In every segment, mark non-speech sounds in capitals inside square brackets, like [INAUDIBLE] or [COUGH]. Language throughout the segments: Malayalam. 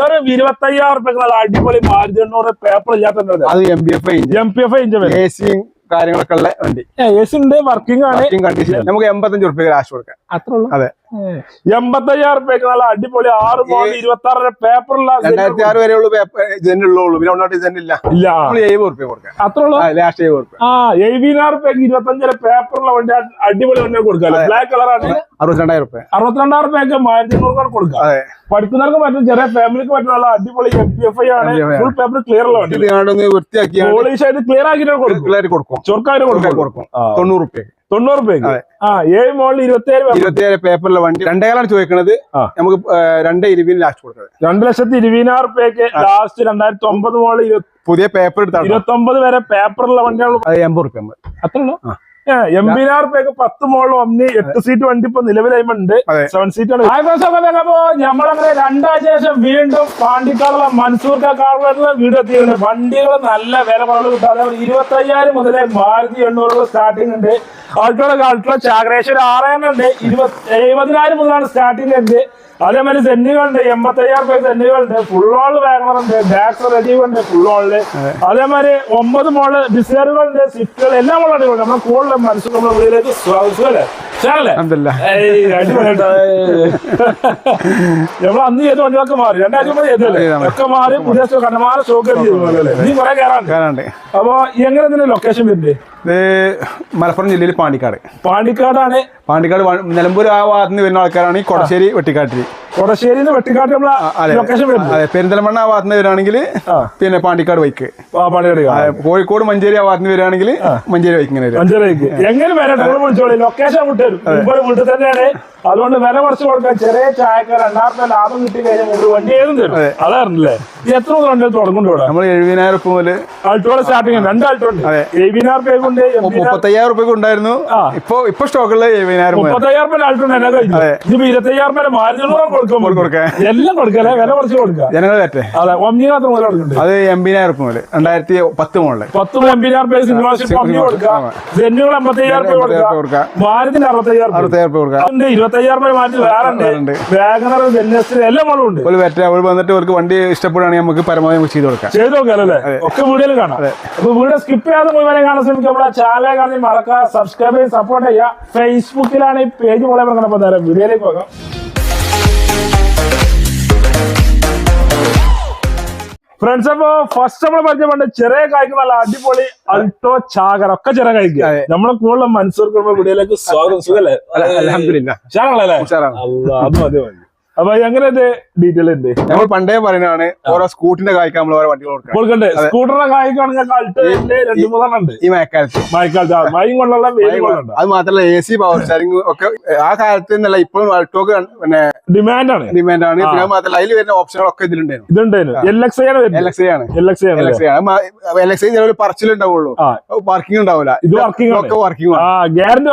വെറും ഇരുപത്തയ്യായിരം റുപ്യ അടിപൊളി മാരുതി എണ്ണൂറ് പേപ്പർ ഇല്ലാത്ത അത് M P F M P F inch A സിയും കാര്യങ്ങളൊക്കെ ഉള്ള വണ്ടി. എ സി ഉണ്ട് വർക്കിംഗ് ആണ്. കണ്ടീഷൻ നമുക്ക് എൺപത്തഞ്ച് റുപ്യ കാശ് കൊടുക്കാം. അത്ര ഉള്ളൂ. അതെ. എൺപത്തി അയ്യായിരം റുപ്യക്ക് നല്ല അടിപൊളി ആറ് മോഡൽ ഇരുപത്തി ആറിന്റെ പേപ്പറുള്ള രണ്ടായിരത്തി ആറ് വരെ ഉള്ളു പിന്നെ ഒന്നാട്ട് ജെന്നില്ല ഇല്ല. ഇല്ല. എഴുപത് റുപ്യ കൊടുക്കാം. അത്ര ഉള്ളു? ലാസ്റ്റ് എഴുപത് റുപ്യ ആ എഴുപതിനായിരം ഇരുപത്തഞ്ചര പേപ്പറുള്ള വണ്ടി അടിപൊളി വണ്ടി കൊടുക്കാം ബ്ലാക്ക് കളറാണ് അറുപത്തിരണ്ടായിരം റുപ്യ അറുപത്തിരണ്ടായിരം റുപ്യക്ക് മാരുതി എണ്ണൂറ് കൊടുക്കാം. പഠിക്കുന്നവർക്ക് പറ്റും ചെറിയ ഫാമിലിക്ക് പറ്റും നല്ല അടിപൊളി എം പി എഫ് ഐ ആണ്. ഫുൾ പേപ്പർ ക്ലിയർ ഉള്ള വണ്ടി. പോളിഷ് ആയിട്ട് ക്ലിയർ ആക്കിയിട്ട് കൊടുക്കും. പിള്ളേർ കൊടുക്കും. കൊടുക്കും. തൊണ്ണൂറ് റുപ്യ തൊണ്ണൂറ് രൂപയ്ക്ക്? ആ ഏഴ് മോളിൽ ഇരുപത്തിയേഴ് ഇരുപത്തിയേഴ് പേപ്പറിലെ വണ്ടി രണ്ടേകാലാണ് ചോദിക്കുന്നത് നമുക്ക് രണ്ട് ഇരുപതിന് ലാസ്റ്റ് കൊടുക്കുന്നത് രണ്ട് ലക്ഷത്തി ഇരുപതിനായിരം രൂപയ്ക്ക് ലാസ്റ്റ് രണ്ടായിരത്തി ഒമ്പത് മോളിൽ പുതിയ പേപ്പർ എടുത്താണ് ഇരുപത്തി ഒമ്പത് വരെ പേപ്പറുള്ള വണ്ടികൾ അത് എൺപത് റുപ്യ അത്ര റുപ്യക്ക് പത്ത് മോളിൽ ഒന്നി എട്ട് സീറ്റ് വണ്ടി ഇപ്പൊ നിലവിലായിട്ടുണ്ട്. സെവൻ സീറ്റ് ആണ്. അപ്പോ നമ്മളങ്ങനെ രണ്ടാഴ്ച ശേഷം വീണ്ടും പാണ്ടിക്കാടുള്ള മൻസൂർ കാർഡിലുള്ള വീട് എത്തിയിട്ടുണ്ട്. വണ്ടികൾ നല്ല വില കുറവ് കിട്ടാതെ ഇരുപത്തി അയ്യായിരം മുതലേ മാരുതി എണ്ണൂറ് സ്റ്റാർട്ടിംഗ് ഉണ്ട്. അൾട്രോ അൾട്രോ ചാകരേശ്വരം ആറ് ആറെണ്ണം ഉണ്ട്. ഇരുപത്തി എഴുപതിനായിരം മുതലാണ് സ്റ്റാർട്ടിംഗ് ഉണ്ട്. അതേമാതിരി സെന്നുകളുണ്ട് എൺപത്തി അയ്യായിരം രൂപ സെന്നുകളുണ്ട് ഫുള്ളോൾ വാഗണറുണ്ട് ഡാക്സ് റെഡീവ് ഉണ്ട് ഫുള്ളോളിൽ അതേമാതിരി ഒമ്പത് മോൾ ഡിസൈറുകളുണ്ട് സ്വിഫ്റ്റുകൾ എല്ലാം മോളുണ്ട് നമ്മുടെ കൂടുതലും മനസ്സിലുള്ള വീട്ടിലേക്ക് അടിപൊളിയായിട്ട്. നമ്മൾ അന്ന് ചെയ്ത വണ്ടികളൊക്കെ മാറി. ചെയ്തല്ലേ. ഒക്കെ മാറി പുതിയ സ്റ്റോക്ക് നീ കുറെ കയറാണ്ട് കാണാണ്ട് അപ്പൊ എങ്ങനെ ലൊക്കേഷൻ വരുന്നത് ഇത് മലപ്പുറം ജില്ലയിൽ പാണ്ടിക്കാട്. പാണ്ടിക്കാടാണ്. പാണ്ടിക്കാട് നിലമ്പൂർ ആ ഭാഗത്ത് നിന്ന് വരുന്ന ആൾക്കാരാണ് ഈ കൊടശ്ശേരി വെട്ടിക്കാട്ടിരി കൊടശ്ശേരിന്ന് വെട്ടിക്കാട്ട് നമ്മളെ ലൊക്കേഷൻ പെരിന്തൽമണ്ണ ആ ഭാഗത്ത് വരികയാണെങ്കിൽ പിന്നെ പാണ്ടിക്കാട് ബൈക്ക് പാണ്ടിക്കാട് കോഴിക്കോട് മഞ്ചേരി ആ ഭാഗത്തുനിന്ന് വരികയാണെങ്കിൽ മഞ്ചേരി ബൈക്ക് ഇങ്ങനെ വരും അഞ്ചരയ്ക്ക് എങ്ങനെ വരാം. ലൊക്കേഷൻ വിട്ടു വീട്ടിൽ തന്നെയാണ് അതുകൊണ്ട് വില കുറച്ച് കൊടുക്കാൻ ചെറിയ ചായക്ക് രണ്ടാമത്തെ ലാഭം കിട്ടി കഴിഞ്ഞാൽ ഒരു വണ്ടി ഏതും തരും. അതായിരുന്നല്ലേ? ഇത് എത്ര മുതൽ വണ്ടികൾ തുടങ്ങുന്നുണ്ട് ഇവിടെ? നമ്മൾ എഴുപതിനായിരം റുപ്യ മുതൽ ആൾട്ടോടെ സ്റ്റാർട്ടിങ് രണ്ട് ഉണ്ട് അതെ. എഴുപതിനായിരം രൂപ കൊണ്ട് മുപ്പത്തയ്യായിരം റുപ്യക്ക് ഉണ്ടായിരുന്നു. ഇപ്പൊ ഇപ്പൊ സ്റ്റോക്കുള്ള എഴുപതിനായിരം മുപ്പത്തയ്യായിരം രൂപ ആൾട്ടോ എല്ലാം കഴിഞ്ഞു ഇപ്പൊ ഇതിപ്പോ ഇരുപത്തയ്യായിരം രൂപ മാരുതി കൊടുക്കും കൊടുക്കാം. എല്ലാം കൊടുക്കല്ലേ വില കുറച്ച് കൊടുക്കുക ജനങ്ങൾ പറ്റേ അതെ. ഒമ്നിനകത്ത് മുതൽ കൊടുക്കുന്നുണ്ട് അത് എൺപതിനായിരം റുപ്യ മുതൽ രണ്ടായിരത്തി പത്ത് മുകളിൽ പത്ത് എൺപതിനായിരം രൂപ ഒമ്നി കൊടുക്കാം. ജെന്നുകൾ അമ്പത്തയ്യായിരം രൂപ കൊടുക്കാം. മാരുതിന് അറുപത്തയ്യായിരം രൂപ അറുപത്തയ്യായിരം റുപ്യ കൊടുക്കാം. ഇരുപത്തയ്യായിരം രൂപ മാറ്റി വേറെ ഉണ്ട് ഉണ്ട്. വാഗണർ വെന്നസിന് എല്ലാം മോളും ഉണ്ട്. ഒരു പറ്റ അവർ വന്നിട്ട് അവർക്ക് വണ്ടി ഇഷ്ടപ്പെടുകയാണെങ്കിൽ നമുക്ക് പരമാവധി നമുക്ക് ചെയ്ത് കൊടുക്കാം. ചെയ്ത് നോക്കാലല്ലേ ഒക്കെ വീഡിയോയിൽ കാണാം. അപ്പൊ വീഡിയോ സ്കിപ്പ് ചെയ്യാതെ മുഴുവനെ കാണാൻ ശ്രമിക്കുക. നമ്മുടെ ചാനൽ കാണി മറക്കുക സബ്സ്ക്രൈബ് ചെയ്ത് സപ്പോർട്ട് ചെയ്യുക. ഫേസ്ബുക്കിലാണ് ഈ പേജ് പോലെ നേരം വീഡിയോയിലേക്ക് പോകാം. ഫ്രണ്ട്സ് അപ്പൊ ഫസ്റ്റ് നമ്മൾ പറഞ്ഞ പണ്ട് ചെറിയ കായ്ക്ക് നല്ല അടിപൊളി അൾട്ടോ ചാകര ഒക്കെ ചെറിയ കായ്ക്ക്. നമ്മളെ കൂടുതലും മൻസൂർ കുടുംബ വീഡിയോയിലേക്ക് സ്വാഗതം. സുഖല്ലേ? അലഹമില്ല ചാകളല്ലേ അത് മതി മതി. അപ്പൊ അങ്ങനെ ഡീറ്റെയിൽ ഉണ്ട്? നമ്മൾ പണ്ടേ പറയുന്നതാണ് ഓരോ സ്കൂട്ടിന്റെ കായ്ക്ക് നമ്മൾ ഓരോ വണ്ടികൾ കൊടുക്കാം കൊടുക്കണ്ടേ? സ്കൂട്ടറിന്റെ കായ്ക്കാണെങ്കിൽ ഈ മഴക്കാലത്ത്. മഴക്കാലത്ത് മഴയും വെയിലും കൊണ്ടുണ്ട അത് മാത്രമല്ല എ സി പവർ സ്റ്റാരിങ് ഒക്കെ ആ കാലത്ത് നിന്നല്ല ഇപ്പോഴും അൾട്ടോക്ക് പിന്നെ ഡിമാൻഡ് ആണ്. ഡിമാൻഡ് ആണ്. പിന്നെ മാത്രമല്ല അതിൽ വരുന്ന ഓപ്ഷനുകളൊക്കെ ഇതിലുണ്ടായിരുന്നു. ഇതുണ്ടായിരുന്നു. എൽ എക്സ് ആണ് എൽ എക്സ് ആണ്. L X L X L X ചിലവർ പറച്ചിലുണ്ടാവുള്ളൂ പാർക്കിംഗ് ഉണ്ടാവില്ല ഇത് വർക്കിംഗ് ഒക്കെ വർക്കിംഗ് ആണ്. ഗ്യാരണ്ടി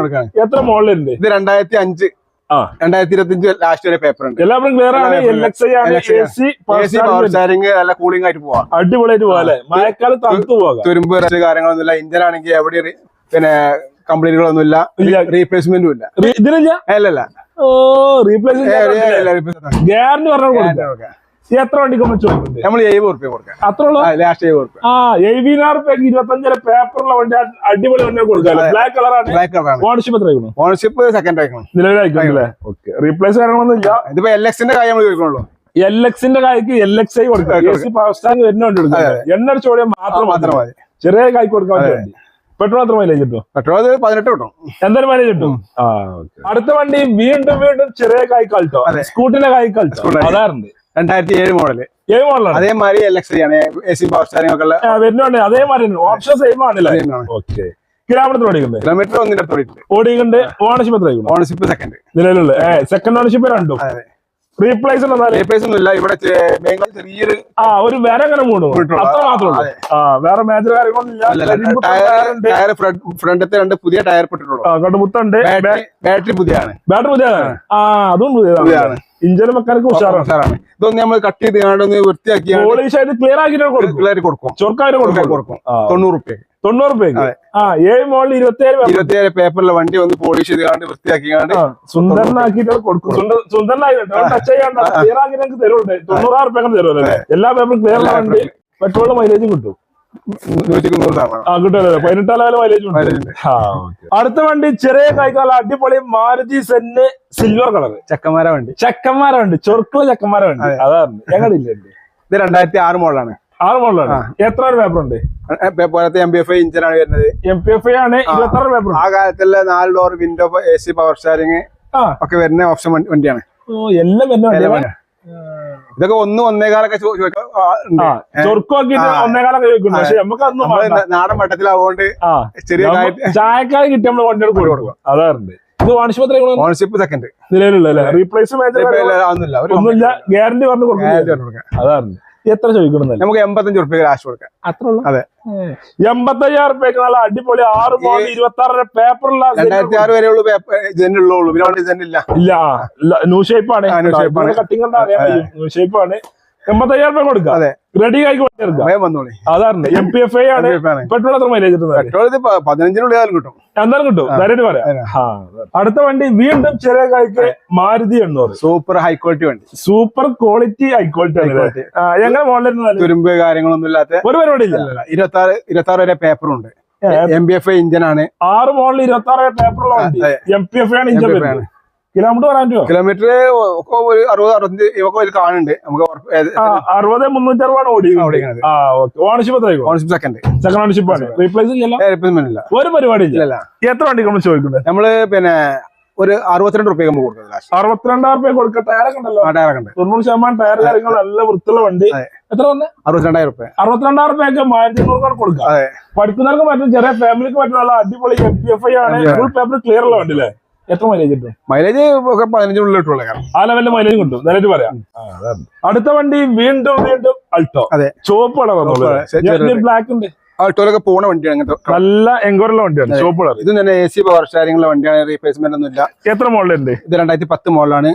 കൊടുക്കാണ്. എത്ര മോഡലുണ്ട് ഇത് രണ്ടായിരത്തി അഞ്ച്. രണ്ടായിരത്തി ഇരുപത്തി അഞ്ച് ലാസ്റ്റ് വരെ പേപ്പർ ഉണ്ട്. എല്ലാവരും ക്ലിയർ ആണ്. നല്ല കൂളിംഗ് ആയിട്ട് പോവാം. അടിപൊളിയായിട്ട് പോകാല്ലേ മഴക്കാലത്ത് തണുത്ത് പോകാം തുരുമ്പ് കാര്യങ്ങളൊന്നും ഇല്ല ഇന്ത്യൻ ആണെങ്കിൽ എവിടെ പിന്നെ കംപ്ലൈന്റുകളൊന്നുമില്ല ഇല്ല. റീപ്ലേസ്മെന്റും ഇല്ല. ഇതിലില്ല? അല്ലല്ല ഓ റീപ്ലേസ്മെന്റ് ഗ്യാരണ്ടി പറഞ്ഞു കൊടുക്കാം. എത്ര വണ്ടിക്ക് നമ്മൾ ചോദിക്കുന്നത് നമ്മൾ എഴുപത് റുപ്യ കൊടുക്കാം. അത്ര ഉള്ളൂ ലാസ്റ്റ് എഴുപത് റുപ്യ ആ എഴുപതിനായിരം റുപ്യക്ക് ഇരുപത്തഞ്ചര പേപ്പറുള്ള വണ്ടി അടിപൊളി വണ്ടി കൊടുക്കാം ബ്ലാക്ക് കളറാണ് ബ്ലാക്ക് കളറാണ് ഓണർഷിപ്പ് എത്ര ആയിരുന്നു ഓണർഷിപ്പ് സെക്കൻഡ് ആയിക്കണം. നിലവിലായിക്കോല്ലേ ഓക്കെ റീപ്ലേസ് കാര്യങ്ങളൊന്നും ഇല്ല. ഇതിപ്പോ എൽ എക്സിന്റെ കാര്യം നമ്മൾ ചോദിക്കണുള്ളൂ. എൽ എക്സിന്റെ കായ്ക്ക് എൽ എക്സ് ഐ കൊടുക്കാം. എന്നെ വണ്ടി പവർ സ്റ്റാൻഡ് വരുന്നുണ്ട് കൊടുക്കാം. എണ്ണ ചോടിയ മാത്രം മാത്രം മതി. ചെറിയ കായ്ക്ക് കൊടുക്കാൻ വേണ്ടി വണ്ടി. പെട്രോൾ എത്ര മൈലേജ് കിട്ടും? പെട്രോൾ അത് പതിനെട്ട് കിട്ടും. എന്തായാലും മൈലേജ് കിട്ടും. അടുത്ത വണ്ടി വീണ്ടും വീണ്ടും ചെറിയ കായ്ക്ക് അൾട്ടോ അതെ. സ്കൂട്ടിന്റെ കായ്ക്ക് അതാറുണ്ട് രണ്ടായിരത്തി ഏഴ് മോഡൽ. ഏഴ് മോഡലാണ്. അതേമാതിരി എൽ എക്സ് ആണ്. എ സി പവർ സ്റ്റാരിംഗ് ഒക്കെ ഉള്ള വരുന്നുണ്ട്. അതേമാതിരി ഓപ്ഷൻ സെയിം ആണല്ലേ. ഓക്കെ. കിലോമീറ്റർ ഓടിക്കുന്നത് കിലോമീറ്റർ ഒന്നിന്റെ അടുത്ത് ഓടിയിട്ടുണ്ട്. ഓടിക്കുന്നുണ്ട് ഓണർഷിപ്പ് എത്ര ഓണർഷിപ്പ് സെക്കൻഡ് നിലവിലുള്ള സെക്കൻഡ് ഓണർഷിപ്പ് രണ്ടും. റീപ്ലേസ് റീപ്ലേസ് ഒന്നും ഇല്ല ഇവിടെ ചെറിയൊരു ആ ഒരു വേറെ അങ്ങനെ മൂടും. അത്ര മാത്രമേ ആ വേറെ മേജർ കാര്യങ്ങളൊന്നും ഫ്രണ്ടത്തെ രണ്ട് പുതിയ ടയർ പെട്ടിട്ടുള്ളൂ. ആ, കടുമുത്തുണ്ട് ബാറ്ററി പുതിയതാണ്. ബാറ്ററി പുതിയതാണ്. ആ. അതും പുതിയതാണ്. ഇഞ്ചിന് മെക്കാനിക്ക് ഉഷാറാണ്. ഇതൊന്ന് നമ്മൾ കട്ട് ചെയ്ത് കാണുന്ന വൃത്തിയാക്കിയാണ് പോളിഷ് ആയിട്ട് ക്ലിയർ ആക്കിയിട്ട് കൊടുക്കും. പിള്ളേർ കൊടുക്കും. ചൊർക്കായിട്ട് കൊടുക്കും. കൊടുക്കും. തൊണ്ണൂറ് റുപ്യ തൊണ്ണൂറ് രൂപയ്ക്ക് ആ ഏഴ് മോളിൽ ഇരുപത്തിയേഴ് ഇരുപത്തിയേഴ് പേപ്പറിലെ വണ്ടി ഒന്ന് പോളിഷ് ചെയ്താണ്ട് വൃത്തിയാക്കി സുന്ദരനാക്കിയിട്ട് കൊടുക്കും. സുന്ദരനായിട്ട് ടച്ച് ചെയ്യാണ്ട് ക്ലിയർ ആക്കി ഞങ്ങൾക്ക് തരുന്നുണ്ട് തൊണ്ണൂറായിരം അങ്ങനെ തരുമല്ലോ എല്ലാ പേപ്പറും ക്ലിയർ വണ്ടി പെട്രോൾ മൈലേജും കിട്ടും. അടുത്ത വണ്ടി ചെറിയ കൈക്കാല അടിപൊളി മാരുതി സെന്ന് സിൽവർ കളർ ചെക്കന്മാര വണ്ടി. ചെക്കന്മാരെ വണ്ടി. ചൊറുക്കുള്ള ചെക്കന്മാരെ വണ്ടി. അതെ. അതാണ്. ഞങ്ങളില്ലേ? ഇത് രണ്ടായിരത്തി ആറ് മോഡലാണ് ആറ് മോഡലാണ് എത്ര പേപ്പർ ഉണ്ട്? പോലത്തെ എം പി എഫ് ഐ ഇഞ്ചിനാണ് വരുന്നത്. എം പി എഫ് ഐ ആണ് ഇരുപത്തി ആറ് പേപ്പർ ആ കാലത്തുള്ള നാല് door window A C power steering ഒക്കെ വരുന്ന ഓപ്ഷൻ വണ്ടിയാണ്. എല്ലാം വരുന്ന ഇതൊക്കെ ഒന്ന് ഒന്നേകാലൊക്കെ. നാടൻ വട്ടത്തിലാവുകൊണ്ട് ചെറിയ ചായക്കാർ കിട്ടി നമ്മൾ വണ്ടികൾ കൊടുക്കും. അതാറുണ്ട് ഇത് വാണിജ്യപത്രം ഓണർഷിപ്പ് സെക്കൻഡ് നിലവിലുള്ള അല്ലേ? റീപ്ലേസ്മെന്റ് ഒന്നുമില്ല. ഒരു ഒന്നുമില്ല. ഗ്യാരണ്ടി പറഞ്ഞു കൊടുക്കാം. അതാറുണ്ട് എത്ര ചോദിക്കണമെന്നല്ല? നമുക്ക് എൺപത്തഞ്ച് റുപ്യ കാശ് കൊടുക്കാം. അത്ര ഉള്ളു? അതെ. എൺപത്തയ്യായിരം റുപ്യക്ക് നല്ല അടിപൊളി ആറ് മോഡൽ ഇരുപത്തി ആറ് പേപ്പറുള്ള രണ്ടായിരത്തി ആറ് വരെയുള്ള ജെന്നുള്ളൂ പിന്നെ അവിടെ ജെന്നില്ല ഇല്ല. ന്യൂ ഷേപ്പാണ് shape ആണ്. കട്ടിങ് ന്യൂ ഷേപ്പാണ് ആണ് എൺപത്തയ്യായിരം രൂപ കൊടുക്കാം. അതെ. റെഡി ആയി അതാണ് എം പി എഫ് ഐ ആണ്. പെട്രോൾ എത്ര മൈലേജ് പെട്രോൾ ഇത് പതിനഞ്ചിനുള്ളിൽ കിട്ടും. എന്തായാലും കിട്ടും. ധൈര്യമായിട്ട് പറയാം. അടുത്ത വണ്ടി വീണ്ടും ചെറിയ കായ്ക്ക് മാരുതി എണ്ണൂറ് സൂപ്പർ ഹൈ ക്വാളിറ്റി വണ്ടി. സൂപ്പർ ക്വാളിറ്റി ഹൈ ക്വാളിറ്റി എങ്ങനെ മോഡലിരുന്നാലും തുരുമ്പ് കാര്യങ്ങളൊന്നും ഇല്ലാത്ത ഒരു പരിപാടി ഇല്ല. ഇരുപത്തി ആറ് ഇരുപത്തി ആറ് വരെ പേപ്പറുണ്ട് എം ബി എഫ് ഐ ഇഞ്ചിനാണ് ആറ് മോഡൽ ഇരുപത്തി ആറ് പേപ്പറുള്ള എം പി എഫ് ആണ് ഇഞ്ചൻ ആണ്. കിലോമീറ്റർ പറയാൻ കിലോമീറ്റർ ഒക്കെ ഒരു അറുപത് അറുപത്തഞ്ച് ഇവക്കെ ഒരു കാണുന്നുണ്ട്. നമുക്ക് അറുപത് മുന്നൂറ്റി അറുപതാണ് ഓടിക്കുന്നത് ഓണർഷിപ്പ് എത്രയായിരിക്കും ഓണർഷിപ്പ് സെക്കൻഡ് സെക്കൻഡ് ഓണർഷിപ്പ് ആണ്. റീപ്ലേസ് ചെയ്യല്ല ഇല്ല. ഒരു പരിപാടി ഇല്ല. എത്ര വണ്ടി നമ്മൾ ചോദിക്കുന്നത്? നമ്മൾ പിന്നെ ഒരു അറുപത്തിരണ്ട് റുപ്യ നമുക്ക് കൊടുക്കുന്നത് അറുപത്തിരണ്ടായിരം രൂപ കൊടുക്കുക ടയറൊക്കെ ഉണ്ടല്ലോ. ടയറൊക്കെ ഉണ്ട്. തൊണ്ണൂറ് ശതമാനം ടയർ കാര്യങ്ങൾ നല്ല വൃത്തിയുള്ള വണ്ടി. എത്ര വന്നെ? അറുപത്തിരണ്ടായിരം റുപ്യ അറുപത്തിരണ്ടായിരം രൂപയൊക്കെ മാരുതി എണ്ണൂറ് കൊടുക്കാം. അതെ. പഠിക്കുന്നവർക്ക് പറ്റും ചെറിയ ഫാമിലിക്ക് പറ്റുന്ന അടിപൊളി എം പി എഫ് ഐ ആണ്. ഫുൾ പേപ്പർ ക്ലിയർ ഉള്ള വണ്ടി അല്ലേ എത്ര മൈലേജ് കിട്ടും മൈലേജ് ഒക്കെ പതിനഞ്ചിനുള്ളിൽ കിട്ടുള്ളൂ ആ ലെവലിൽ മൈലേജ് കിട്ടും നേരിട്ട് പറയാം. അടുത്ത വണ്ടി വീണ്ടും വീണ്ടും അൾട്ടോ അതെ. ചുവപ്പ് കളർ. ബ്ലാക്ക് ഉണ്ട്. ആൾട്ടോലൊക്കെ പോണ വണ്ടിയാണ് അങ്ങനത്തെ നല്ല എൻക്വയറിലുള്ള വണ്ടിയാണ് ഷോപ്പുള്ള ഇത് കളർ ഇതും തന്നെ എ സി പവർ സ്റ്റാരിംഗുള്ള വണ്ടിയാണ് റീപ്ലേസ്മെന്റ് ഒന്നും ഇല്ല. എത്ര മോഡലുണ്ട്? ഇത് രണ്ടായിരത്തി പത്ത് മോഡലാണ്.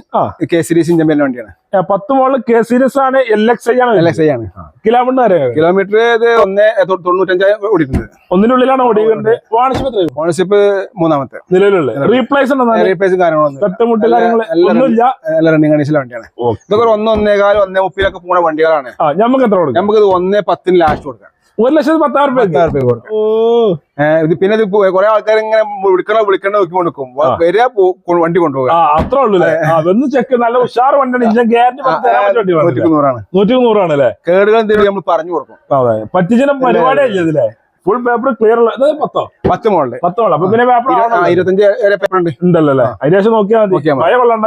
കെ സീരീസ് ഇഞ്ചമ്പിന്റെ വണ്ടിയാണ്. പത്ത് മോഡൽ കെ സീരീസ് ആണ് എൽ എക്സ് ഐ ആണ് എൽ എക്സ് ഐ ആണ്. കിലോമീറ്റർ കിലോമീറ്റർ ഇത് ഒന്ന് തൊ- തൊണ്ണൂറ്റഞ്ചായിരം ഓടിക്കുന്നത് ഒന്നിനുള്ളിലാണ് ഓടിക്കുന്നത് വാണിജ്യപത്രം ഓണർഷിപ്പ് മൂന്നാമത്തെ. നിലവിലുള്ള റീപ്ലേസ് റീപ്ലേസ് കാര്യങ്ങളൊന്നും എല്ലാ- റണ്ണിങ് കണ്ടീഷനിലെ വണ്ടിയാണ്. ഇതൊക്കെ ഒരു ഒന്ന് ഒന്നേകാലം ഒന്നേ മുപ്പിലൊക്കെ പോണ വണ്ടികളാണ്. ആ ഞമ്മക്ക് എത്ര കൊടുക്കും? നമുക്ക് ഇത് ഒന്നേ പത്തിന് ലാസ്റ്റ് കൊടുക്കാം. ഒരു ലക്ഷത്തി പത്താറ് കൊടുക്കാം. ഓ. ഇത് പിന്നെ ഇത് കുറെ ആൾക്കാർ ഇങ്ങനെ വിളിക്കണ വിളിക്കണോ നോക്കി കൊടുക്കും. വരിക വണ്ടി കൊണ്ടുപോകുക അത്ര ഉള്ളു ചെക്ക് നല്ല ഉഷാർ വണ്ടിയാണ്. ഇഞ്ചൻ ഗ്യാരണ്ടി തരാൻ പറ്റിയ വണ്ടി വേണം നൂറ്റിക്ക് നൂറാണ് നൂറ്റി നൂറാണ് അല്ലേ കേടുകൾ എന്തെങ്കിലും നമ്മൾ പറഞ്ഞു കൊടുക്കും. അതെ. പറ്റിച്ചിന് ഫുൾ പേപ്പർ ക്ലിയർ ഉള്ള പത്തോ? പത്ത് മോളിൽ പത്തോളം. അപ്പൊ പിന്നെ പേപ്പർ ഇരുപത്തഞ്ച് വരെ പേപ്പർ ഉണ്ട്. ഉണ്ടല്ലോ അല്ലേ അതിന് ശേഷം നോക്കിയാൽ മതി. മഴ കൊള്ളണ്ട.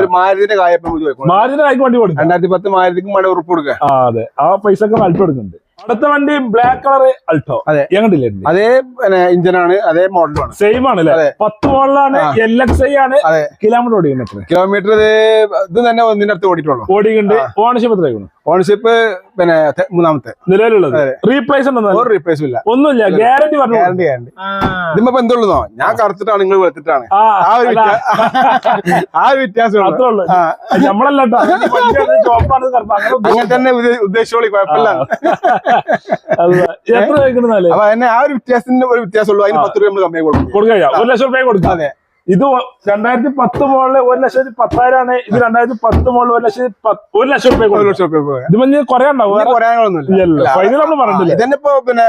ഒരു മാരുതിന്റെ കായപ്പം മാരുതിന്റെ കായ്ക്ക് വണ്ടി കൊടുക്കും. രണ്ടായിരത്തി പത്ത് മാരുതിക്ക് മഴ ഉറപ്പ് കൊടുക്കുക. ആ അതെ. ആ പൈസ ഒക്കെ നൽകി എടുക്കുന്നുണ്ട് അടുത്ത വണ്ടി ബ്ലാക്ക് കളർ അൾട്ടോ അതെ. എങ്ങോട്ടില്ലേ അതേ ഇഞ്ചിനാണ് അതേ മോഡലാണ് സെയിം ആണ് അല്ലേ. പത്ത് മോഡലാണ് എൽ എക്സ് ഐ ആണ്. കിലോമീറ്റർ ഓടിക്കുന്നത് കിലോമീറ്റർ ഇത് തന്നെ ഒന്നിനടുത്ത് ഓടിയിട്ടുള്ളൂ. ഓടിക്കുന്നുണ്ട്. ഓണർഷിപ്പ് എത്രയാണ് ഓണർഷിപ്പ് പിന്നെ മൂന്നാമത്തെ. നിലവിലുള്ളത്. റീപ്ലേസ് ഒരു റീപ്ലേസും ഇല്ല. ഒന്നുമില്ല ഗ്യാരണ്ടി പറഞ്ഞു ഗ്യാരണ്ടി ഗ്യാരണ്ടി ഇതിപ്പോ എന്തുള്ളൂന്നോ ഞാൻ കറുത്തിട്ടാണ് നിങ്ങൾ വെളുത്തിട്ടാണ്. ആ ഒരു [LAUGHS] ആ ഒരു വ്യത്യാസം. [LAUGHS] അങ്ങനെ തന്നെ ഉദ്ദ- ഉദ്ദേശിച്ചോളി കുഴപ്പമില്ല. അപ്പൊ എന്നെ ആ ഒരു വ്യത്യാസത്തിന് ഒരു വ്യത്യാസമുള്ളൂ. അതിന് പത്ത് രൂപ നമ്മൾ കമ്മിയായി കൊടുക്കും. കൊടുക്കാം ഒരു ലക്ഷം രൂപ കൊടുക്കാം. അതെ. ഇത് രണ്ടായിരത്തി പത്ത് മുകളിൽ ഒരു ലക്ഷത്തി പത്തായിരമാണ് ഇത് രണ്ടായിരത്തി പത്ത് മുകളിൽ ഒരു ലക്ഷത്തി ഒരു ലക്ഷം രൂപ ഒരു ലക്ഷം രൂപ ഇത് കുറെ ഉണ്ടാവും. ഫൈനൽ നമ്മൾ പറഞ്ഞിട്ടില്ല. ഇതന്നെ ഇപ്പൊ പിന്നെ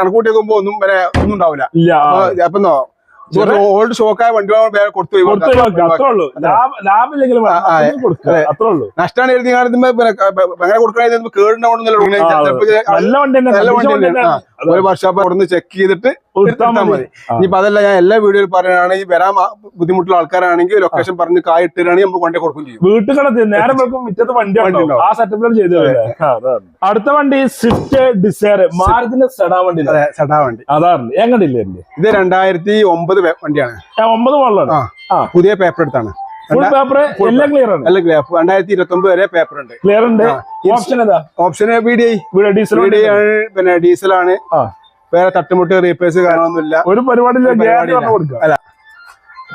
കണക്കൂട്ടി നോക്കുമ്പോ ഒന്നും പിന്നെ ഒന്നും ഉണ്ടാവില്ല. ഇല്ല. അപ്പൊന്നോ അപ്പൊ ഓൾഡ് ഷോക്കായ വണ്ടികൾ കൊടുത്തു ലാഭമില്ലെങ്കിലും അത്രേ ഉള്ളൂ. നഷ്ടമാണ് എഴുതി അങ്ങനെ കേടുണ്ടാവണമെന്നല്ലോ. നല്ല വണ്ടി നല്ല വണ്ടി. ഒരു വർഷാപ്പ് അവിടെ ചെക്ക് ചെയ്തിട്ട് മതി. ഇനിയിപ്പോ അതല്ല ഞാൻ എല്ലാ വീഡിയോയിൽ പറയുകയാണെങ്കിൽ വരാൻ ബുദ്ധിമുട്ടുള്ള ആൾക്കാരാണെങ്കിൽ ലൊക്കേഷൻ പറഞ്ഞ് കായ ഇട്ടുകയാണെങ്കിൽ നമുക്ക് വണ്ടി കൊടുക്കും ചെയ്യും. വീട്ടിൽ കിടത്തി നേരെ വെക്കും മിറ്റത്ത് വണ്ടി. ആ സെറ്റപ്പിലാണ് ചെയ്ത് അടുത്ത വണ്ടി സ്വിഫ്റ്റ് ഡിസയർ മാരുതിന്റെ സെഡാ വണ്ടി സെഡാ സടാ വണ്ടി. അതാണ് എങ്ങനെയില്ലേ ഇത് രണ്ടായിരത്തി ഒമ്പത് വണ്ടിയാണ്. ഒമ്പത് മോളിലാണ്. ആ പുതിയ പേപ്പർ എടുത്താണ്. ഫുൾ പേപ്പർ എല്ലാം ക്ലിയർ ആണ്. അല്ല രണ്ടായിരത്തി ഇരുപത്തി ഒമ്പത് വരെ പേപ്പർ ഉണ്ട്. ക്ലിയർ ഉണ്ട്. ഓപ്ഷൻ ഏതാ? Option B D diesel B D ആണ് പിന്നെ ഡീസലാണ് ആ. വേറെ തട്ടുമുട്ട് റീപ്ലേസ് കാര്യമൊന്നുമില്ല ഒരു പരിപാടി അല്ല.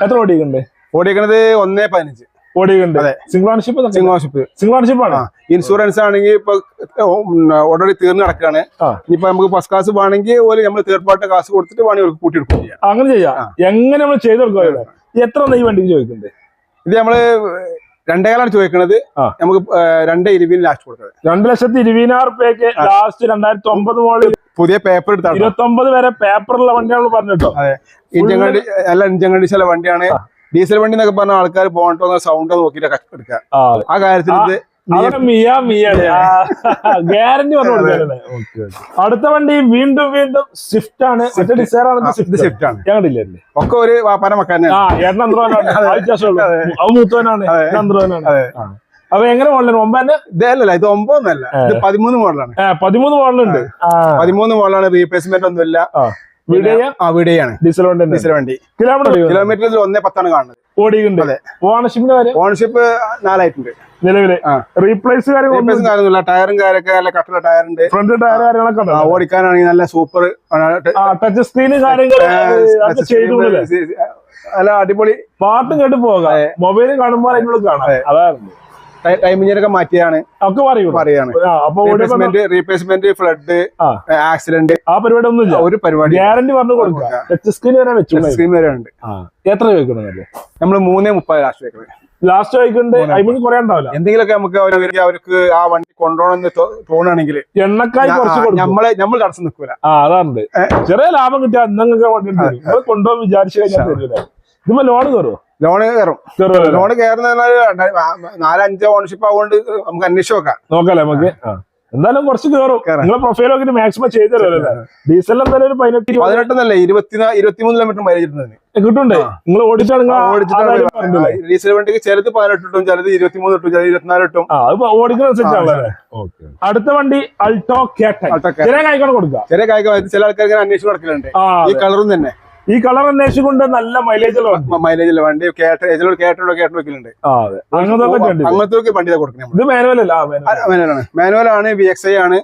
എത്ര ഓടിക്കണ്ടേ ഓടിക്കണത് ഒന്നേ പതിനഞ്ച്. ഓടിയുണ്ട് അതെ. സിംഗിൾ ഓണർഷിപ്പ് സിംഗോഷിപ്പ് സിംഗിൾ ഓണർഷിപ്പ് ആണ്? ആ ഇൻഷുറൻസ് ആണെങ്കിൽ ഇപ്പൊ ഓൾറെഡി തീർന്നു കിടക്കാണ്. ഇനിയിപ്പോ നമുക്ക് ഫസ്റ്റ് ക്ലാസ് വേണമെങ്കിൽ ഓൽ നമ്മൾ തേർഡ് പാർട്ടി കാശ് കൊടുത്തിട്ട് വേണമെങ്കിൽ കൂട്ടിയെടുക്കും അങ്ങനെ ചെയ്യാം. എങ്ങനെ നമ്മൾ ചെയ്ത് കൊടുക്കുക എത്ര ഈ വണ്ടിക്ക് ചോദിക്കുന്നത് ഇത് നമ്മൾ രണ്ടേകാലാണ് ചോദിക്കുന്നത് നമുക്ക് രണ്ട് ഇരുപതിന് ലാസ്റ്റ് കൊടുക്കുന്നത് രണ്ട് ലക്ഷത്തി ഇരുപതിനായിരം റുപ്യക്ക് ലാസ്റ്റ് രണ്ടായിരത്തി ഒമ്പത് മോളിൽ പുതിയ പേപ്പർ എടുത്താണ് ഇരുപത്തി ഒമ്പത് വരെ പേപ്പറുള്ള വണ്ടിയാണ് പറഞ്ഞിട്ടോ ഇഞ്ചൻ കണ്ടി അല്ല ഇഞ്ചൻ കണ്ടീഷനുള്ള വണ്ടിയാണ്. ഡീസൽ വണ്ടി എന്നൊക്കെ പറഞ്ഞ ആൾക്കാർ പോകണ്ടോ സൗണ്ട് നോക്കിയിട്ട് എടുക്കുക. ആ കാര്യത്തിൽ ഗ്യാരണ്ടി പറഞ്ഞു അടുത്ത വണ്ടി വീണ്ടും വീണ്ടും സ്വിഫ്റ്റ് ആണ്. മറ്റേ ഡിസൈർ ആണ്. സ്വിഫ്റ്റ് ആണ് ഞങ്ങളില്ലേ ഒക്കെ ഒരു വാപ്പാന ആ അത്. അപ്പൊ എങ്ങനെ മോഡലാണ്? ഒമ്പതിന്? ഇതല്ല ഇത് ഒമ്പതൊന്നല്ല. ഇത് പതിമൂന്ന് മോഡലാണ്. പതിമൂന്ന് മോഡലുണ്ട്. പതിമൂന്ന് മോഡലാണ് റീപ്ലേസ്മെന്റ് ഒന്നുമില്ല. ആ. വീഡിയോ ഡീസൽ വണ്ടി ഡീസൽ വണ്ടി. കിലോമീറ്റർ കിലോമീറ്ററിൽ ഒന്നേ പത്താണ് കാണുന്നത്. ഓടിയിട്ടുണ്ട്. ഓണർഷിപ്പിന്റെ കാര്യം? ഓണർഷിപ്പ് നാലായിട്ടുണ്ട്. നിലവിൽ. റീപ്ലേസ് കാര്യങ്ങളൊന്നും കാര്യമൊന്നുമില്ല. ടയറും കാര്യമൊക്കെ നല്ല കട്ടുള്ള ടയറുണ്ട് ഫ്രണ്ട് ടയർ കാര്യങ്ങളൊക്കെ ഉണ്ട്. ഉണ്ടോ ഓടിക്കാനാണെങ്കിൽ നല്ല സൂപ്പർ ടച്ച് സ്ക്രീന് കാര്യങ്ങൾ നല്ല അടിപൊളി. പാട്ടും കേട്ട് പോകാം. മൊബൈലും കാണുമ്പോൾ അതിനുള്ളിൽ കാണാം. അതെ. അതാണ് ടൈമിങ്ങിനൊക്കെ മാറ്റിയാണ് ഒക്കെ പറയൂ പറയാണ് റീപ്ലേസ്മെന്റ് റീപ്ലേസ്മെന്റ് ഫ്ലഡ്. ആക്സിഡന്റ് ആ. പരിപാടി ഒന്നും ഇല്ല ഒരു പരിപാടി. ഗ്യാരണ്ടി പറഞ്ഞു കൊടുക്കാം ടച്ച് സ്ക്രീൻ വരെ വെച്ചു സ്ക്രീൻ വരെ ഉണ്ട്. എത്ര ചോദിക്കണല്ലേ നമ്മൾ മൂന്നേ മുപ്പത് ലാസ്റ്റ് വെക്കുന്നത് ലാസ്റ്റ് ചോദിക്കണ്ട്. അയിമക്ക് കുറെ ഉണ്ടാവില്ല. എന്തെങ്കിലുമൊക്കെ നമുക്ക് അവർക്ക് ആ വണ്ടി കൊണ്ടുപോകണമെന്ന് തോന്നുകയാണെങ്കിൽ എണ്ണക്കായി കുറച്ച് നമ്മളെ നമ്മൾ തടസ്സം നിൽക്കൂല. ആ അതാണ്. ചെറിയ ലാഭം ഉണ്ട് നിങ്ങൾ കൊണ്ടുപോകാൻ വിചാരിച്ചു കഴിഞ്ഞാൽ ഇതുമ്പോ ഇതിപ്പോ ലോൺ കയറുമോ ലോണ് കയറും ലോണ് കയറുന്ന നാലഞ്ചോ ഓണർഷിപ്പ് ആവുകൊണ്ട് നമുക്ക് അന്വേഷിച്ച് നോക്കാം. നോക്കാല്ലേ നമുക്ക്? എന്തായാലും കുറച്ച് കയറും പ്രൊഫൈലോ നിങ്ങളെ മാക്സിമം ചെയ്തു തരുമല്ലോ ഡീസൽ എന്തായാലും ഒരു പതിനെട്ട് അല്ലേ പതിനെട്ടെന്നല്ല ഇരുപത്തി ഇരുപത്തിമൂന്ന് കിലോമീറ്റർ മൈലേജ് കിട്ടുന്നത് കിട്ടുണ്ടേ? നിങ്ങൾ ഓടിച്ചാണ് പറഞ്ഞില്ലേ? ഡീസൽ വണ്ടിക്ക് ചിലത് പതിനെട്ട് ഇട്ടും ചിലത് ഇരുപത്തിമൂന്ന് ഇട്ടും ചിലത് ഇരുപത്തിനാല് ഇട്ടും ഓടിക്കുന്ന അനുസരിച്ചാണല്ലേ അടുത്ത വണ്ടി അൾട്ടോ കേട്ടോ Alto K10. ചെറിയ കായ്ക്കാണ് കൊടുക്കുക. ചെറിയ കായിക ചില ആൾക്കാർ ഇങ്ങനെ അന്വേഷിച്ച് നടക്കലുണ്ട്. ഈ കളറും തന്നെ. ഈ കളർ അന്വേഷിച്ചുകൊണ്ട് നല്ല മൈലേജ് മൈലേജ് വണ്ടി. കേട്ട ഇതിലൊരു കേട്ടോ കേട്ടോ വെക്കലുണ്ട്. ആ അതെ. അങ്ങനത്തെ വണ്ടി ഇത്. മാനുവലാണ് ബി എക്സ് ഐ ആണ്.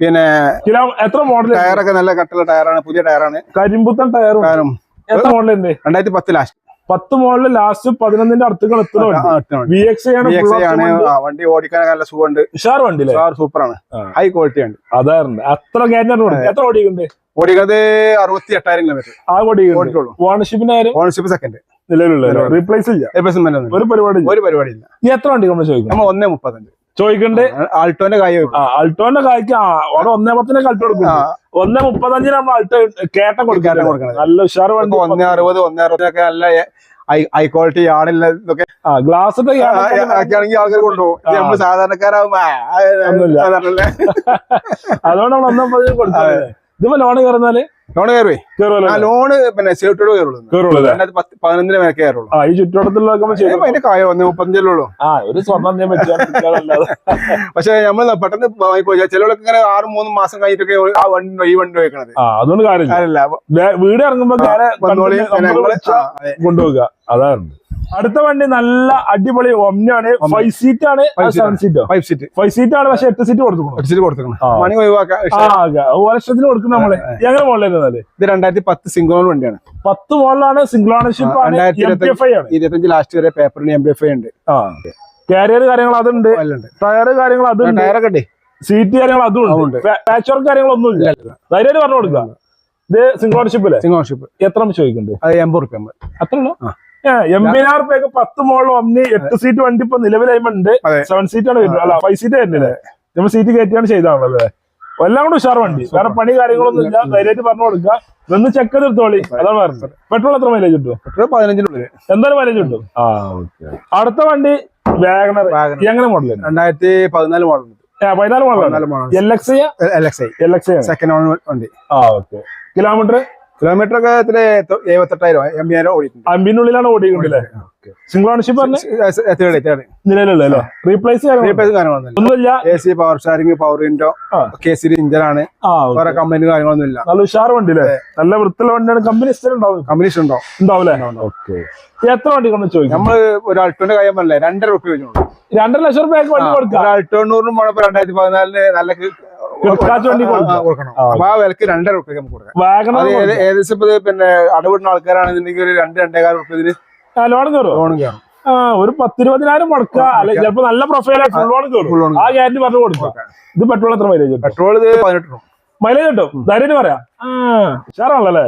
പിന്നെ എത്ര മോഡൽ ടയറൊക്കെ നല്ല കട്ടുള്ള ടയറാണ് പുതിയ ടയറാണ്. കരിമ്പുത്തൻ ടയറും. രണ്ടായിരത്തി പത്ത് ലാസ്റ്റ്. പത്ത് മോഡൽ ലാസ്റ്റ് പതിനൊന്നിന്റെ അടുത്തുകൾ എത്തുന്നുണ്ട് വി എക്സ് ആണ് വണ്ടി. ഓടിക്കാൻ നല്ല സുഖമുണ്ട്. ഉഷാർ വണ്ടി ആണ്. ഹൈ ക്വാളിറ്റി ഉണ്ട് അതാണ് അത്ര ക്യാൻഡർ എത്ര ഓടിയുണ്ട് ഓടിക്കുന്നത് അറുപത്തി എട്ടായിരം കിലോമീറ്റർ ആ ഓടിക്കുള്ളൂ ഓണർഷിപ്പിന്റെ കാര്യം ഓണർഷിപ്പ് സെക്കൻഡ് നിലവിലുള്ള റീപ്ലേസ് ഇല്ല. ഒരു പരിപാടി ഒരു പരിപാടി ഇല്ല എത്ര വണ്ടി നമ്മൾ ചോദിക്കും നമ്മൾ ഒന്നേ മുപ്പത്തഞ്ച് ചോദിക്കണ്ടേ. ആൾട്ടോന്റെ കായ് ആൾട്ടോന്റെ കായ്ക്ക് അവിടെ ഒന്നേ പത്തിനൊക്കെ ആൾട്ടോ കൊടുക്കും. ഒന്നേ മുപ്പത്തഞ്ചിന് നമ്മൾ ആൾട്ടോ കേട്ടം കൊടുക്കാൻ കൊടുക്കണം. നല്ല ഉഷാർ വണ്ടി. ഒന്നേ അറുപത് ഒന്നേ അറുപതൊക്കെ നല്ല ഹൈ ക്വാളിറ്റി ആണില്ല ഇതൊക്കെ. ഗ്ലാസ് ആണെങ്കിൽ ആൾക്കാർ കൊണ്ടുപോകും. നമ്മൾ നമ്മൾ സാധാരണക്കാരാകുമ്പോ ആ, ആ, ഒന്നുമില്ല. [LAUGHS] അതുകൊണ്ട് നമ്മൾ ഒന്നേ പതിനൊന്ന് കൊടുക്കാം ഇതിപ്പോ ലോണ് കയറുന്നാൽ ലോണ് കയറുവേ? ആ ലോണ് പിന്നെ സേഫ്റ്റിയോട് കയറുള്ളൂ കയറുള്ളൂ പതിനൊന്നിന് മേലെ കയറുള്ളൂ. ആ ഈ ചെയ്തു അതിന്റെ കായ വന്ന് മുപ്പത്തഞ്ചല്ലേ ഉള്ളൂ. ആ ഒരു സ്വർണം ഞാൻ പക്ഷെ നമ്മൾ പെട്ടെന്ന് പോയി ചിലവരൊക്കെ ഇങ്ങനെ ആറ് മൂന്ന് മാസം കഴിഞ്ഞിട്ടൊക്കെ ആ വണ്ടി ഈ വണ്ടി വയ്ക്കണത്. ആ അതുകൊണ്ട് കാര്യമില്ല. വീട് ഇറങ്ങുമ്പോ. കൊണ്ടുപോകുക അതാണ്. അടുത്ത വണ്ടി നല്ല അടിപൊളി ഒമ്നാണ്. ഫൈവ് സീറ്റ് ആണ്. സെവൻ സീറ്റോ ഫൈവ് സീറ്റ് ഫൈവ് സീറ്റ് ആണ്. പക്ഷെ എട്ട് സീറ്റ് കൊടുക്കണം അടിച്ചിട്ട് കൊടുക്കണം ആ. മണി ഒഴിവാക്കാം ലക്ഷത്തിന് കൊടുക്കുന്ന നമ്മൾ. എങ്ങനെ മോഡലായിരുന്നാൽ ഇത് രണ്ടായിരത്തി പത്ത് സിംഗിൾ വണ്ടിയാണ്. പത്ത് മോഡലാണ് സിംഗിൾ ഓണർഷിപ്പ് ഇരുപത്തഞ്ച് ലാസ്റ്റ് വരെ പേപ്പറിന് എം ബി എഫ് ഉണ്ട്. ആ. കാരിയർ കാര്യങ്ങൾ അതുണ്ട്. ടയർ കാര്യങ്ങൾ അതുണ്ട്. ടയറൊക്കെ ഉണ്ട്. സീറ്റ് കാര്യങ്ങൾ അതും അതുണ്ട്. പാച്ച് വർക്ക് കാര്യങ്ങളൊന്നും ഇല്ല ധൈര്യമായിട്ട് പറഞ്ഞു കൊടുക്കുക. ഇത് സിംഗിൾ ഓണർഷിപ്പ് അല്ലേ സിംഗിൾ ഓണർഷിപ്പ് എത്ര ചോദിക്കുന്നുണ്ട്? അത് എൺപത് റുപ്യ അത്ര ഉള്ളൂ ആ. എൺപതിനായിരം റുപ്യക്ക് പത്ത് മോളോ അമ്മി എട്ട് സീറ്റ് വണ്ടി ഇപ്പൊ നിലവിലായുണ്ട് അതെ. സെവൻ സീറ്റ് ആണ് വരുന്നത്. അല്ല ഫൈവ് സീറ്റ് വരുന്നില്ലേ നമ്മൾ സീറ്റ് കയറ്റിയാണ് ചെയ്താണല്ലേ എല്ലാം കൂടെ ഉഷാർ വണ്ടി. വേറെ പണി കാര്യങ്ങളൊന്നും ഇല്ല. ധൈര്യമായിട്ട് പറഞ്ഞു കൊടുക്കുക. ഒന്ന് ചെക്ക് ചെയ്ത് എടുത്തോളി. അതാണ് പറഞ്ഞത്. പെട്രോൾ എത്ര മൈലേജ് കിട്ടും? പെട്രോൾ പതിനഞ്ചിനുള്ളിൽ എന്തായാലും മൈലേജ് കിട്ടും. ആ ഓക്കെ. അടുത്ത വണ്ടി വാഗണർ. എങ്ങനെ മോഡൽ രണ്ടായിരത്തി പതിനാല് മോഡൽ പതിനാല് model L X L X I L X second on വണ്ടി. ആ ഓക്കെ. കിലോമീറ്റർ കിലോമീറ്റർ ഒക്കെ എത്ര എഴുപത്തെട്ടായിരം എൺപതിനായിരം ഓടിയിട്ടുണ്ട്. അമ്പിനുള്ളിലാണ് ഓടിക്കൊണ്ടില്ലേ സിംഗിൾ ഓണർഷിപ്പ് നിലവിലുള്ള റീപ്ലേസ് റീപ്ലേസ് കാര്യങ്ങളൊന്നുമില്ല. A C power steering power window. K C ഇഞ്ചനാണ് വേറെ കംപ്ലൈന്റ് കാര്യങ്ങളൊന്നും ഇല്ല നല്ല ഉഷാർ വണ്ടി അല്ലേ? നല്ല വൃത്തിയുള്ള വണ്ടിയാണ്. കമ്പനി ഉണ്ടാവും. കമ്പനി ഉണ്ടോ ഉണ്ടാവില്ലേ ഓക്കെ. എത്ര വണ്ടി കൊണ്ട് ചോദിക്കും? നമ്മൾ ഒരു അൾട്ടോന്റെ കാര്യം പറഞ്ഞില്ലേ? രണ്ടര റുപ്യ രണ്ടര ലക്ഷം റുപ്യക്ക് വണ്ടി കൊടുക്കാം. അൾട്ടോണ്ണൂറിനും പോണപ്പോ രണ്ടായിരത്തി പതിനാലിന് നല്ല വണ്ടി കൊടുക്കാം. കൊടുക്കണം. അപ്പൊ ആ വിലക്ക് രണ്ടര റുപ്യ നമുക്ക് കൊടുക്കാം. വാഗണർ അത് ഏത് ഏകദേശം ഇപ്പൊ പിന്നെ അടവിടുന്ന ആൾക്കാരാണെന്നുണ്ടെങ്കിൽ ഒരു രണ്ട് രണ്ടേകാൽ റുപ്യ ലോണും കയറും. ആ ഒരു പത്തിരുപതിനായിരം മുടക്കുക. അല്ലെ ചിലപ്പോ നല്ല പ്രൊഫൈലായി ഫുൾ ലോൺ കയറും. ആ ഗ്യാരണ്ടി പറഞ്ഞു കൊടുക്കാം. ഇത് പെട്രോൾ എത്ര മൈലേജ് പെട്രോൾ പതിനെട്ട് മൈലേജ് കിട്ടും. ധൈര്യം പറയാം. ആ. ഉഷാറാണല്ലേ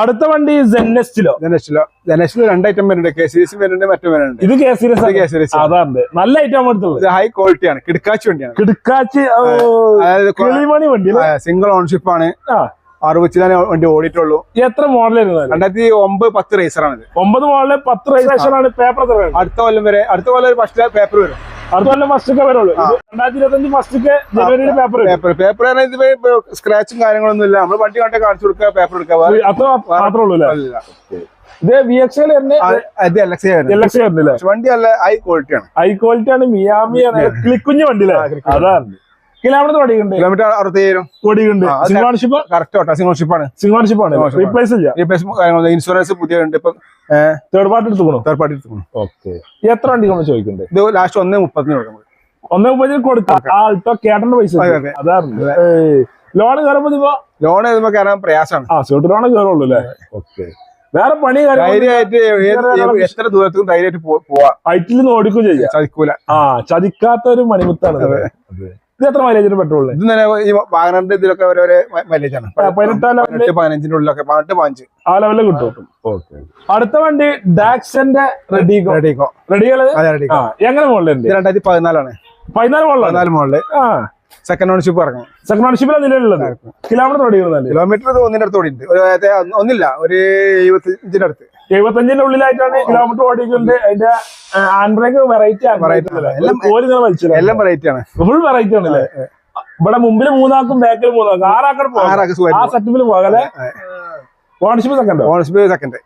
അടുത്ത വണ്ടി ജെന്നസ്റ്റിലോ ജനസ്റ്റിലോ ജനസ്റ്റിൽ രണ്ട് ഐറ്റം വരുന്നുണ്ട്. കെ സീരീസ് വരുന്നുണ്ട് മറ്റും വരുന്നുണ്ട്. ഇത് കെ സീരീസ് കെ സീരീസ് അതാണ്ട് നല്ല ഐറ്റം എടുത്തുള്ളത്. ഹൈ ക്വാളിറ്റി ആണ്. കിടക്കാച്ചി വണ്ടിയാണ്. കിടക്കാച്ചി കിളിമണി വണ്ടി? സിംഗിൾ ഓൺഷിപ്പ് ആണ്. അറുപത്തിലാണ് വണ്ടി ഓടിയിട്ടുള്ളൂ. എത്ര മോഡൽ രണ്ടായിരത്തി ഒമ്പത് പത്ത് റേസറാണ് ഒമ്പത് മോഡൽ പത്ത് റേസർ ആണ് പേപ്പർ അടുത്ത കൊല്ലം വരെ അടുത്ത കൊല്ലം ഒരു ഫസ്റ്റ് പേപ്പർ വരും. അടുത്ത കൊല്ലം വരുള്ളൂ. രണ്ടായിരത്തി ജനുവരിയിൽ പേപ്പർ പേപ്പർ സ്ക്രാച്ചും കാര്യങ്ങളൊന്നും ഇല്ല. നമ്മൾ വണ്ടി കണ്ടേ കാണിച്ചു കൊടുക്കുക പേപ്പർ എടുക്കുക. അത്ര മാത്രമേ ഉള്ളൂ അല്ലേ? അല്ല. ഇത് വി എക്സ് വണ്ടി നല്ല ഹൈ ക്വാളിറ്റി ആണ്. ഹൈ ക്വാളിറ്റി ആണ്. മിയാമി ആണ്. ക്ലിക്കുഞ്ഞ് വണ്ടിയില്ലേ അതാണ്. Kilometre ഓടിക്കുന്നുണ്ട് kilometre അറുപത്തിയേഴും. ഓടിക്കുന്നുണ്ട് ആ, അത് സിംഗോൺഷിപ്പ് കറക്റ്റ് ഓട്ടോ സിംഗിൾ ഷിപ്പ് ആണ്. സിംഗോൺഷിപ്പ് ആണ്. ആണ്. റീപ്ലേസ് ഇല്ല. റീപ്ലേസ് ഇൻഷുറൻസ് പുതിയ ഉണ്ട്. ഇപ്പൊ തേർഡ് പാർട്ടി എടുത്തുക്കണോ? തേർഡ് പാർട്ടി എടുത്തുക്കണോ? ഓക്കെ. എത്ര വണ്ടി നമ്മൾ ചോദിക്കണ്ടേ? ഇത് ലാസ്റ്റ് ഒന്നേ മുപ്പത്തിന് കൊടുക്കും ഒന്നേ മുപ്പതിന് കൊടുക്കാം. കേട്ടന്റെ പൈസ ലോൺ കയറുമ്പോ ഇപ്പൊ ലോൺ എഴുതുമ്പോ കയറാൻ പ്രയാസമാണ്. ആ സ്യൂട്ട് ലോൺ കയറുള്ളൂ അല്ലേ? ഓക്കെ. വേറെ പണി ധൈര്യമായിട്ട് എത്ര ദൂരത്തും ധൈര്യമായിട്ട് പോവാ. ഹൈറ്റിൽ നിന്ന് ഓടിക്കും ചെയ്യാം. ചതിക്കൂല. ആ ചതിക്കാത്ത ഒരു മണിമുത്താണ് ഇത്. ഇത് എത്ര മൈലേജിന് പെട്രോൾ ഇത് തന്നെ ഈ വാഹനത്തിന്റെ ഇതിലൊക്കെ ഓരോരോ മൈലേജ് ആണ്. പതിനെട്ടാം ലെവലിൽ പതിനെട്ട് പതിനഞ്ചിന്റെ ഉള്ളിലൊക്കെ പതിനെട്ട് പതിനഞ്ച്. ആ ലെവലിൽ കിട്ടും. അടുത്ത വണ്ടി ഡാക്സന്റെ റെഡിഗോ റെഡിഗോ റെഡികൾ എങ്ങനെ മോളിൽ ഇത് രണ്ടായിരത്തി പതിനാലാണ്. പതിനാല് മുകളിലാണ് പതിനാല് മോളിൽ ആ. സെക്കൻഡ് ഓണർഷിപ്പ് ഇറങ്ങും. സെക്കൻഡ് ഓണർഷിപ്പിലാണ് നിലവിലുള്ളത് കിലോമീറ്റർ ഓടിക്കുന്നുണ്ട് കിലോമീറ്റർ ഒന്നിന്റെ അടുത്ത് ഓടിയിട്ടുണ്ട്. ഒന്നില്ല ഒരു എഴുപത്തിയഞ്ചിന്റെ അടുത്ത്. എഴുപത്തഞ്ചിന്റെ ഉള്ളിലായിട്ടാണ് കിലോമീറ്റർ ഓടിക്കുന്നത് അതിന്റെ ഹാൻഡ് ബ്രേക്ക് വെറൈറ്റി ആണ്. എല്ലാം- വെറൈറ്റി ആണ്. ഫുൾ വെറൈറ്റി ആണല്ലേ ഇവിടെ മുമ്പിൽ മൂന്നാക്കും ബാക്കിൽ മൂന്നാക്കും. ആറാക്കട പോകാം. ആ സെറ്റപ്പിൽ പോകലെ ownership second ownership second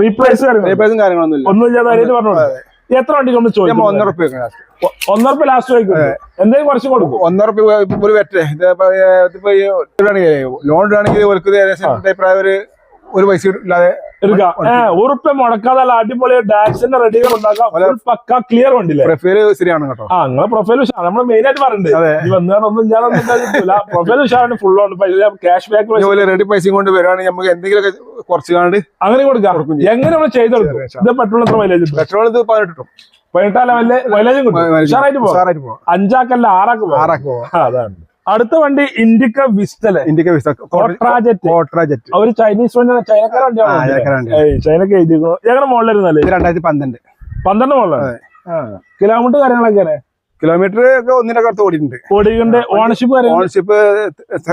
replace റീപ്ലേസും കാര്യങ്ങളൊന്നും ഇല്ല. ഒന്നും ഇല്ലാതെ പറഞ്ഞോ എത്ര വണ്ടി നമ്മൾ ഞാൻ ചോദിക്കും? ഒന്നര റുപ്യ ഒന്നര ലാസ്റ്റ് ചോദിക്കും. എന്തെങ്കിലും കുറച്ച് കൊടുക്കും. ഒന്നര റുപ്യ ഒരു വെറ്റേ. ലോൺ ഒരു ഒരു പൈസ ഇല്ലാതെ എടുക്കാം ഏഹ് ഉറുപ്പ മുടക്കാതെ നല്ല അടിപൊളി ഡാൻസിന്റെ റെഡികൾ ഉണ്ടാക്കാം. പക്ക ക്ലിയർ വണ്ടില്ലേ പ്രൊഫൈൽ ശരിയാണ് കേട്ടോ. ആ നിങ്ങളെ പ്രൊഫൈൽ ഉഷാറാണ് നമ്മൾ മെയിൻ ആയിട്ട് പറയുന്നുണ്ട് അതെ. ഞാൻ പ്രൊഫൈൽ ഉഷാറാണ് ഫുൾ ഉണ്ട് ക്യാഷ് ബാക്ക് റെഡി പൈസ. കൊണ്ട് വരുവാണെങ്കിൽ നമുക്ക് എന്തെങ്കിലും കുറച്ച് കാണണ്ട് അങ്ങനെ കൊടുക്കാം. എങ്ങനെ നമ്മൾ ചെയ്തെടുക്കും? ഇത് പെട്രോൾ എത്ര മൈലേജ് പെട്രോൾ ഇത് പതിനെട്ട് പതിനെട്ടാം ലെവലിൽ മൈലേജും കിട്ടും. അഞ്ചാക്കല്ല ആറാക്ക് ആറാക്കും ആറാക്ക് പോവാം. അതാണ്. അടുത്ത വണ്ടി ഇൻഡിക്ക വിസ്റ്റൽ ഇൻഡിക്ക വിസ കോട്രാജറ്റ്. കോട്ര ജെറ്റ് ഒരു ചൈനീസ് വണ്ടി വണ്ടിയാണ്. ഏയ് ചൈനക്ക് എഴുതിക്കണു ഞങ്ങളുടെ മുകളിലിരുന്നല്ലേ ഇത് രണ്ടായിരത്തി പന്ത്രണ്ട് പന്ത്രണ്ട് മുകളിലാണ് അതെ. കിലോമീറ്റർ കാര്യങ്ങളൊക്കെ കിലോമീറ്റർ ഒക്കെ ഒന്നിനൊക്കെ അടുത്ത് ഓടിയിട്ടുണ്ട്. ഓടിക്കണ്ട് ഓണർഷിപ്പ് ഓണർഷിപ്പ്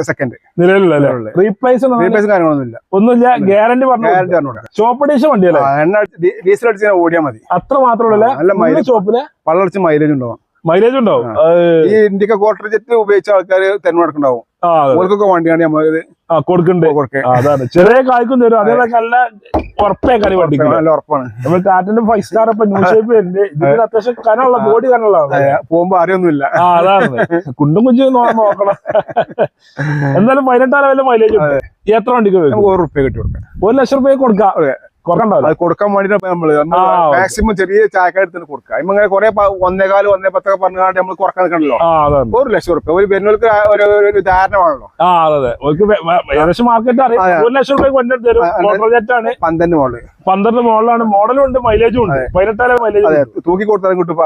സെക്കൻഡ് നിലവിലല്ലേ റീപ്ലേസ് റീപ്ലേസ് റീപ്ലേസും കാര്യങ്ങളൊന്നും ഇല്ല ഒന്നുമില്ല. ഗ്യാരണ്ടി പറഞ്ഞു ഗ്യാരണ്ടി പറഞ്ഞു ചോപ്പ് അഡീഷൻ വണ്ടിയല്ലേ എണ്ണ ഡീസൽ അടിച്ച് ഓടിയാൽ മതി. അത്ര മാത്രമല്ല നല്ല മൈലേജ് ചോപ്പിൽ പള്ളടിച്ച് മൈലേജ് ഉണ്ടാവും. മൈലേജ് ഉണ്ടാവും. ഈ ഇന്ത്യയ്ക്ക് ക്വാർട്ടർ ജെറ്റ് ഉപയോഗിച്ച ആൾക്കാർ അതെ. ഓർക്കൊക്കെ വണ്ടിയാണ് നമ്മൾ ആ കൊടുക്കണ്ട് അതാണ്. ചെറിയ കായ്ക്കും തരും. അതേപോലെ നല്ല ഉറപ്പേക്കാണ് വണ്ടിക്ക്. നല്ല ഉറപ്പാണ്. നമ്മൾ കാറ്റിന്റെ ഫൈവ് സ്റ്റാർ ഇപ്പൊ ന്യൂ ഷേപ്പ് വരുന്നുണ്ട്. ഇതിന് അത്യാവശ്യം കനമുള്ള ബോഡി കനമുള്ളതാണ്. അതെ, പോകുമ്പോ അറിയൊന്നുമില്ല. ആ അതാണ്. കുണ്ടും കുഞ്ചും നോക്കണം. [LAUGHS] എന്തായാലും പതിനെട്ടാം ലെവലിൽ മൈലേജ് ഉണ്ട്. എത്ര വണ്ടിക്ക് വരും? നമുക്ക് ഒരു റുപ്യ കിട്ടി കൊടുക്കാം. ഒരു ലക്ഷം റുപ്യ കൊടുക്കാം. അതെ. കൊടുക്കാൻ വേണ്ടിട്ട് നമ്മൾ. മാക്സിമം ചെറിയ ചായക്കാർ എടുത്ത് കൊടുക്കുക. അതിന് അങ്ങനെ കുറെ ഒന്നേകാൽ ഒന്നേ പത്തൊക്കെ പറഞ്ഞാണ്ട് നമ്മൾ കുറയ്ക്കാൻ നിൽക്കണല്ലോ. ഒരു ലക്ഷം റുപ്യ. ഒരു വരുന്നവർക്ക് ഒരു ഒരു- ഒരു ധാരണ വേണല്ലോ. ആ അതെ അതെ. ഓർക്ക് വെ- വെ- ഏകദേശം മാർക്കറ്റ് അറിയാം. ഒരു ലക്ഷം ആണ്. പന്തന്റെ മോൾ പന്ത്രണ്ട് മോഡലാണ് മോഡലും ഉണ്ട് മൈലേജും ഉണ്ട്. പതിനെട്ടാൽ മൈലേജ് തൂക്കി കൊടുത്താലും കിട്ടും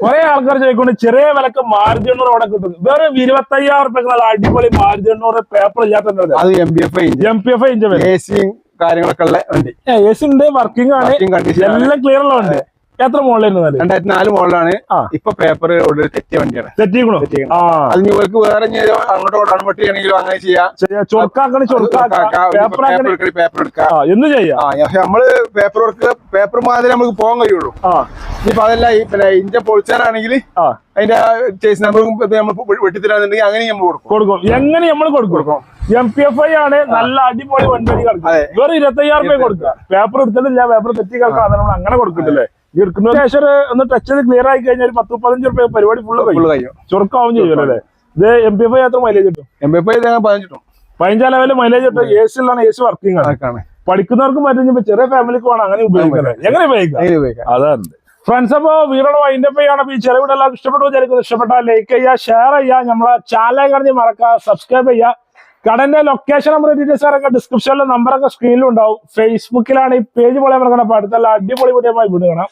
കുറെ ആൾക്കാർ ചോദിക്കൊണ്ട് ചെറിയ വിലക്ക് മാരുതി എണ്ണൂറ് അവിടെ കിട്ടും. വേറെ ഇരുപത്തയ്യായിരം റുപ്യ അടിപൊളി മാരുതി എണ്ണൂറ് പേപ്പർ ഇല്ലാത്ത അത് M P F M P F inch കാര്യങ്ങളൊക്കെ ഉള്ള വണ്ടി. എ സി ഉണ്ട് വർക്കിംഗ് ആണ്. എല്ലാം ക്ലിയർ ഉള്ള ഉണ്ട് എത്ര മോഡലായിരുന്നു രണ്ടായിരത്തി നാല് മോഡലാണ്. ഇപ്പൊ പേപ്പർ തെറ്റിയ വണ്ടിയാണ്. തെറ്റിക്കണോ അത് നിങ്ങൾക്ക് വേറെ അങ്ങോട്ടോടാണ് അങ്ങോട്ടോ കൺവെർട്ട് ചെയ്യണമെങ്കിലും അങ്ങനെ ചെയ്യാം. പേപ്പർ എടുക്കാം. എന്ന് ചെയ്യാം? പക്ഷെ നമ്മൾ പേപ്പർ വർക്ക് പേപ്പർ മാതിരി നമുക്ക് പോകാൻ കഴിയുള്ളൂ. ആ. ഇനിയിപ്പോ അതല്ല ഈ പിന്നെ ഇഞ്ച പൊളിച്ചാനാണെങ്കിൽ ആ. അതിന്റെ ചേസ് നമ്പർ നമ്മൾ വെട്ടിത്തരാന്നുണ്ടെങ്കിൽ അങ്ങനെ നമ്മൾ കൊടുക്കും. കൊടുക്കും. എങ്ങനെ നമ്മൾ കൊടുക്കും? എം പി എഫ് ഐ ആണ് നല്ല അടിപൊളി വണ്ടി. വെറും ഇരുപത്തയ്യായിരം രൂപ കൊടുക്കുക. പേപ്പർ എടുത്തിട്ടില്ല പേപ്പർ തെറ്റി കിടക്കാം നമ്മൾ അങ്ങനെ കൊടുക്കുന്നില്ലേ എടുക്കുന്ന ശേഷം ഒരു ഒന്ന് ടച്ച് ചെയ്ത് ക്ലിയർ ആയി കഴിഞ്ഞാൽ പത്ത് പതിനഞ്ച് റുപ്യ പരിപാടി ഫുള്ള് കഴിയും. ചുരുക്കാവും ചെയ്യുമല്ലോ അല്ലേ? ഇത് എം പി എഫ് ഐ എത്ര മൈലേജ് കിട്ടും എം പി എഫ് പതിനഞ്ചിട്ടും പതിനഞ്ചാം ലെവലിൽ മൈലേജ് കിട്ടും. എ സി ഉള്ളതാണ് എ സി വർക്കിംഗ് ആണ്. പഠിക്കുന്നവർക്ക് മറ്റേ ചെറിയ ഫാമിലിക്ക് വേണം അങ്ങനെ ഉപയോഗിക്കാം? എങ്ങനെ ഉപയോഗിക്കാം? അതാണ്. ഫ്രണ്ട്സ് അപ്പോ വീടോ വൈൻഡ് അപ്പ് ചെയ്യണം ഈ ചെറുവിടെ എല്ലാവർക്കും ഇഷ്ടപ്പെട്ടു വിചാരിക്കുന്നത് ഇഷ്ടപ്പെട്ടാൽ ലൈക്ക് ചെയ്യുക ഷെയർ ചെയ്യുക. നമ്മളെ ചാനൽ കാണി മറക്കുക സബ്സ്ക്രൈബ് ചെയ്യുക. കടന്റെ ലൊക്കേഷൻ നമ്പർ ഡീറ്റെയിൽസ് ഒക്കെ ഡിസ്ക്രിപ്ഷനിലെ നമ്പറൊക്കെ സ്ക്രീനിലുണ്ടാവും ഫേസ്ബുക്കിലാണ് ഈ പേജ് പോലെ അപ്പൊ അടുത്തുള്ള അടിപൊളി വീഡിയോ വിടുകണം